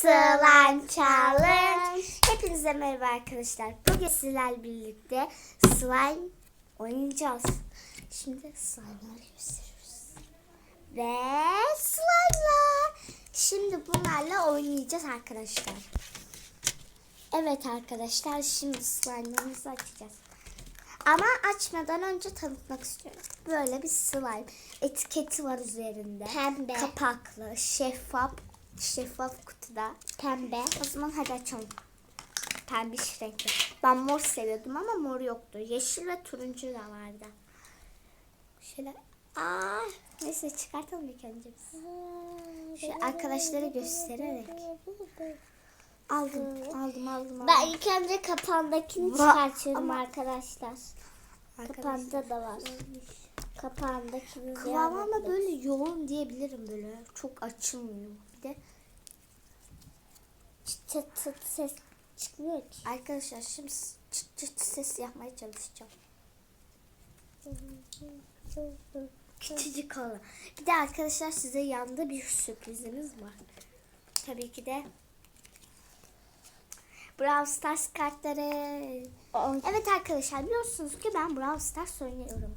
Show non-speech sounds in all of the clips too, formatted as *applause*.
Slime Challenge. Hepinize merhaba arkadaşlar. Bugün sizlerle birlikte slime oynayacağız. Şimdi slime'ları gösteriyoruz. Ve slime'lar. Şimdi bunlarla oynayacağız arkadaşlar. Evet arkadaşlar şimdi slime'larımızı açacağız. Ama açmadan önce tanıtmak istiyorum. Böyle bir slime. Etiketi var üzerinde. Pembe. Kapaklı, şeffaf, şeffaf kutuda. Pembe. O zaman hadi açalım. Pembiş renkli. Ben mor seviyordum ama mor yoktu. Yeşil ve turuncu da vardı. Şöyle Aa, neyse çıkartalım ilk önce biz. Şu arkadaşları göstererek. Aldım, aldım, aldım. aldım. Ben ilk önce kapağındakini Va- çıkartıyorum arkadaşlar. Arkadaşlar. Kapağında da var. Kapağındakini de Kıvamı ama böyle yoğun diyebilirim böyle. Çok açılmıyor. Bir de çıt çıt çıt ses çıkmıyor ki. arkadaşlar şimdi çıt çıt ses yapmaya çalışacağım. Küçücük olan. Bir de arkadaşlar size yanda bir sürprizimiz var. Tabii ki de Brawl Stars kartları. Evet arkadaşlar biliyorsunuz ki ben Brawl Stars oynuyorum.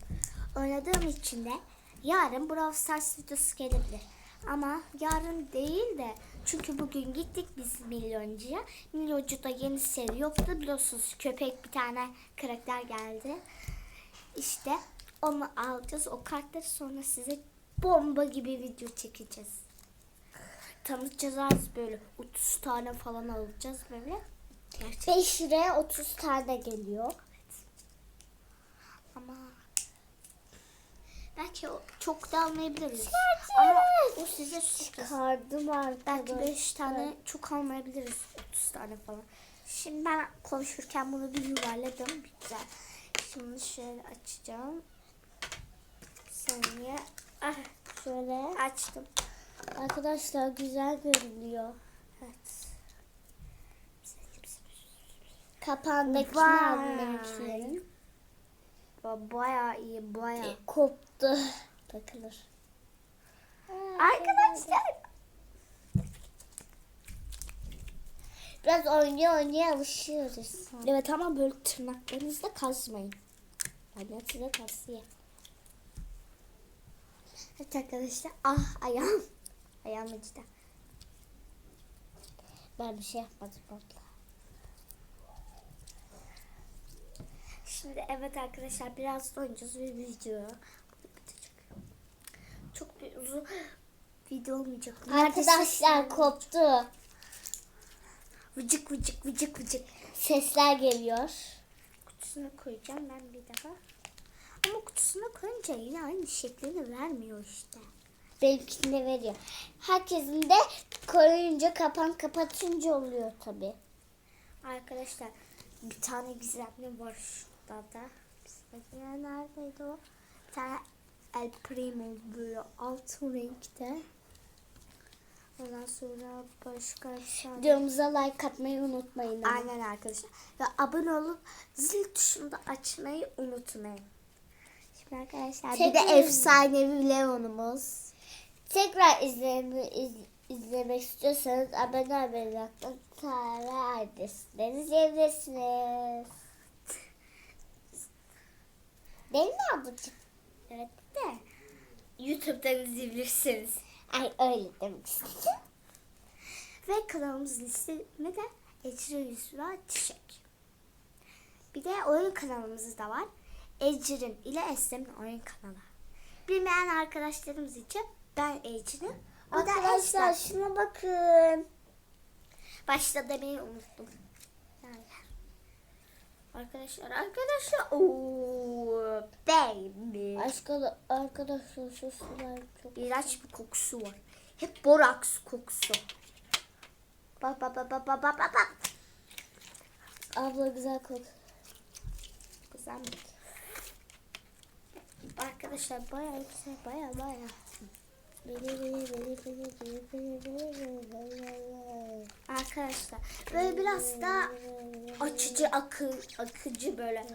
Oynadığım için de yarın Brawl Stars videosu gelebilir. Ama yarın değil de çünkü bugün gittik biz milyoncuya. Milyoncuda yeni seri yoktu. Biliyorsunuz köpek bir tane karakter geldi. İşte onu alacağız. O kartları sonra size bomba gibi video çekeceğiz. Tanıtacağız az böyle 30 tane falan alacağız böyle. Gerçekten 5 liraya 30 tane geliyor. ama belki çok da almayabiliriz. Ama o size sürpriz. Çıkardım arkadaşlar. Belki 5 tane çok almayabiliriz. 30 tane falan. Şimdi ben konuşurken bunu bir yuvarladım. Güzel. Şimdi şöyle açacağım. Bir saniye. Ah, Şöyle. açtım. Arkadaşlar güzel görünüyor. Evet. Kapağındakini aldım benimkilerin. Ba- Bayağı iyi, bayağı. Koptu. Takılır. Arkadaşlar. Biraz oynaya oynaya alışıyoruz. Evet ama böyle tırnaklarınızla kazmayın. Ben size tavsiye. Evet arkadaşlar. Ah ayağım. Ayağım acıdı. Ben bir şey yapmadım orada. Şimdi evet arkadaşlar biraz oynayacağız bir video. Çok bir uzun video olmayacak. Arkadaşlar koptu. Vıcık vıcık vıcık vıcık. Sesler geliyor. Kutusuna koyacağım ben bir daha. Ama kutusuna koyunca yine aynı şeklini vermiyor işte. Benimkini veriyor. Herkesin de koyunca kapan kapatınca oluyor tabi. Arkadaşlar bir tane gizemli var da. Bismillah neredeydi o? Bir tane El Primo böyle altın renkte. Ondan sonra başka bir tane. Videomuza like atmayı unutmayın. ama. Aynen arkadaşlar. Ve abone olup zil tuşunu da açmayı unutmayın. Şimdi arkadaşlar bir de Tekrar- efsanevi Leon'umuz. Tekrar izleme, iz- izlemek istiyorsanız abone olmayı unutmayın. Tara adresleri izleyebilirsiniz. Değil mi ablacığım? Evet de YouTube'dan izleyebilirsiniz. Ay öyle demek istedim. *laughs* Ve kanalımızın ismi de Ecri Yusra Çiçek. Bir de oyun kanalımız da var. Ecrin ile Eslem'in oyun kanalı. Bilmeyen arkadaşlarımız için ben Ecrin. O da Arkadaşlar Eslem. şuna bakın. Başta demeyi unuttum. Arkadaşlar arkadaşlar. Oo, baby. Aşkı, arkadaşlar şu sular çok... İğrenç bir kokusu var. Hep boraks kokusu. Bak bak bak bak bak bak bak. Abla güzel kok. Güzel mi? Arkadaşlar bayağı güzel bayağı bayağı. *laughs* Arkadaşlar böyle biraz daha açıcı akı, akıcı böyle.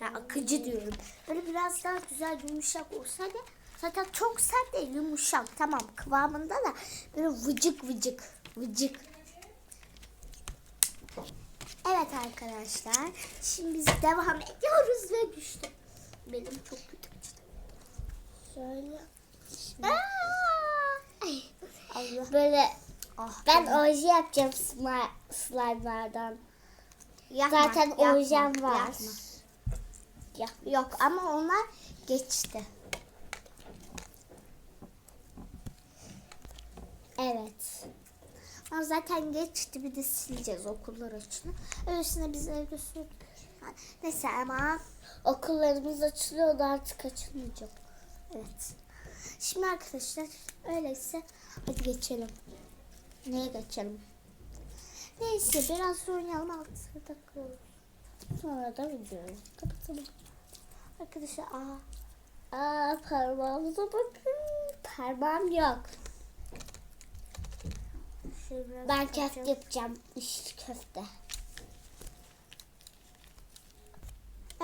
Ya akıcı diyorum. Böyle biraz daha güzel yumuşak olsaydı zaten çok sert değil yumuşak tamam kıvamında da böyle vıcık vıcık vıcık Evet arkadaşlar. Şimdi biz devam ediyoruz ve düştüm. Benim çok kötü. Şöyle. Ay. Allah. Böyle Ah, ben benim- oje yapacağım slime, slime'lardan. Yapma, Zaten yapma, ojem var. yapma. Ya. Yok ama onlar geçti. Evet. Ama zaten geçti bir de sileceğiz okullar açını. Öylesine biz evde sürdük. Neyse ama Okullarımız açılıyordu artık açılmayacak. evet. Şimdi arkadaşlar öyleyse hadi geçelim. Neye geçelim? Neyse biraz oynayalım altı dakika olur. Sonra da videoyu kapatalım. Arkadaşlar aa Aa parmağımıza bakın. Parmağım yok. Ben köfte yapacağım. İşte köfte.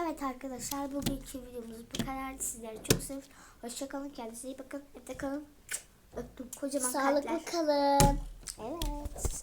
Evet arkadaşlar bugünkü videomuz bu kadar. Sizleri çok seviyorum. Hoşçakalın. Kendinize iyi bakın. Evde kalın. Öptüm. Kocaman Sağlıklı kalpler. kalın. Evet.